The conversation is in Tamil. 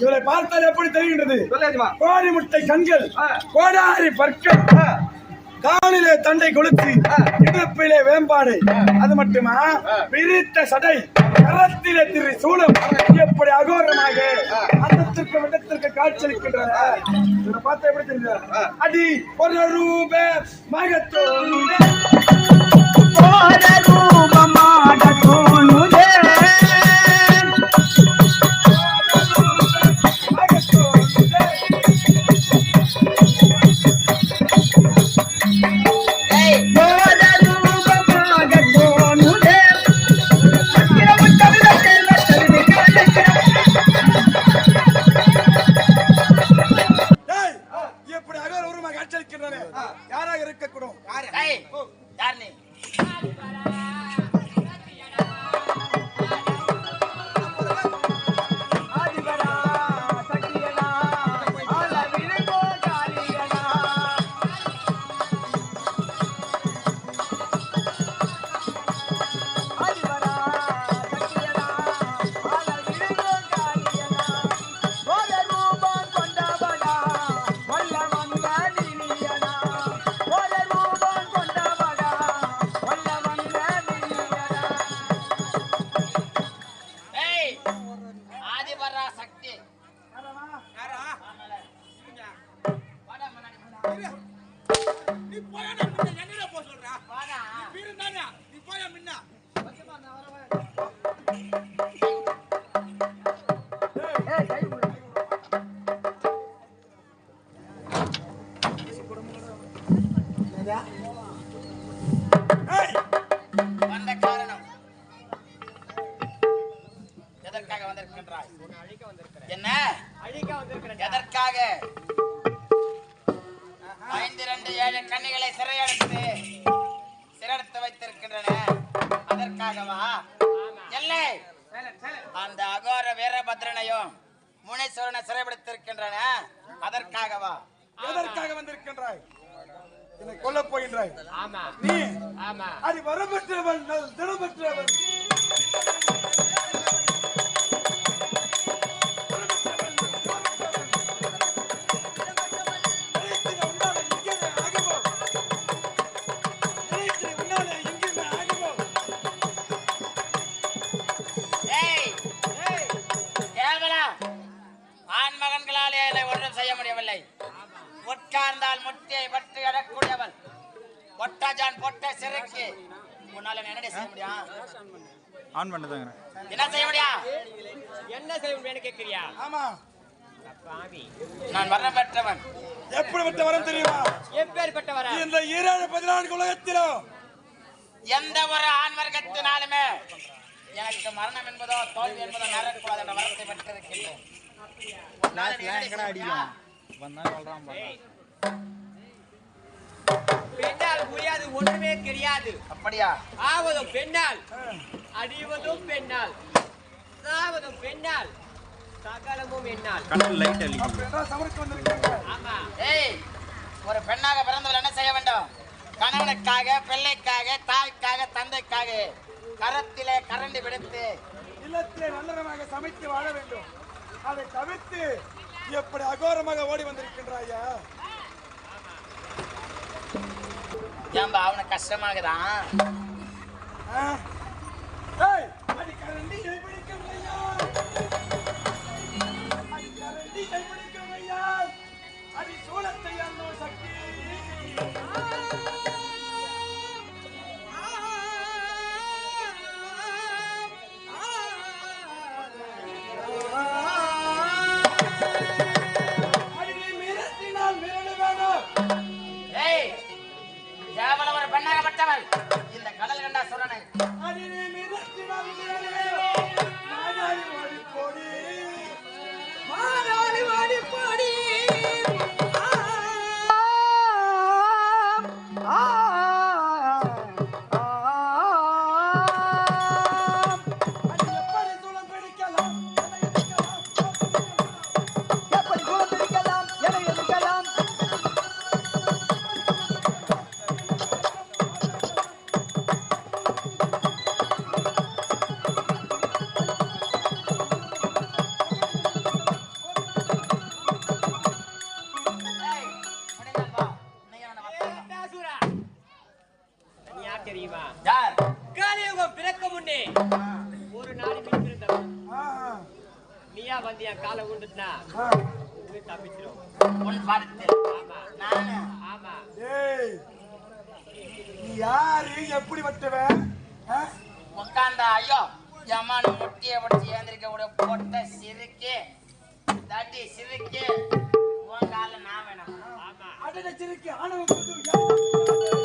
இவளை பார்த்தால் எப்படி தெரிகின்றது? கோடி முட்டை கண்கள். கோடாரி பற்கள் காலிலே தண்டை கொளுத்தி இடுப்பிலே வேம்பாடு. அது மட்டுமா? விரித்த சடை கரத்திலே திரு சூலம் எப்படி அகோரமாக அந்தத்திற்கு விடத்திற்கு காட்சியளிக்கின்றன? பார்த்தா எப்படி தெரியுது? அடி ஒரு ரூப மகத்தோடு நீ போயா என்ன போ சொல்றா? வாடா. வீரன் நீ போயா முன்ன. கன்னிகளை சிறையெடுத்து சிறையெடுத்து வைத்திருக்கின்றன. அதற்காகவா? இல்லை. அந்த அகோர வீரபத்ரனையும் முனீஸ்வரனை சிறைப்படுத்திருக்கின்றன அதற்காகவா? எதற்காக வந்திருக்கின்றாய்? என்னை கொல்லப் போகின்றாய். ஆமா. நீ ஆமா. அது வரப்பெற்றவன் நல் உட்கார்ந்தால் முட்டியை பற்றி எடக்கூடியவள் பொட்டாஜான் பொட்ட சிறுக்கு. உன்னால என்னடி செய்ய முடியும்? ஆன் பண்ணதாங்க என்ன செய்ய முடியும்? என்ன செய்ய கேக்குறியா? ஆமா. நான் வரம் பெற்றவன். எப்படிப்பட்ட வரம் தெரியுமா? எப்பேற்பட்டவரா இந்த ஈரான பதினான்கு உலகத்திலும் எந்த ஒரு ஆண் வர்க்கத்தினாலுமே எனக்கு மரணம் என்பதோ தோல்வி என்பதோ நேரக்கூடாது என்ற வரத்தை பெற்றிருக்கின்றேன். பெண்ணால் முடியாது ஒண்ணுமே தெரியாது. அப்படியா? ஆவதும் பெண்ணால் அடிவதும் பெண்ணால். சாவதும் பெண்ணால் சகலமும் என்னால் கண்ணில் லைட் அடிக்கும் அப்படின்றா சமருக்கு வந்திருக்காங்க ஆமா. ஏய் ஒரு பெண்ணாக பிறந்தவள் என்ன செய்ய வேண்டும்? கணவனுக்காக பிள்ளைக்காக தாய்க்காக தந்தைக்காக கரத்திலே கரண்டி விடுத்து இல்லத்திலே நல்லறமாக சமைத்து வாழ வேண்டும். அதை தவிர்த்து எப்படி அகோரமாக ஓடி வந்திருக்கின்றாயா? ஏன்பா அவனுக்கு கஷ்டமாகுதான் நேரா வந்து என் காலை ஆமா. நீ யாரு? எப்படி வட்டவன் ஆ? உட்கார்ந்த ஐயோ ஜமான முட்டியை பிடிச்சி ஏந்திரிக்க கூட பொட்ட சிரிக்கு தட்டி சிரிக்கு உன் கால நான் வேணும். கொண்டு யார்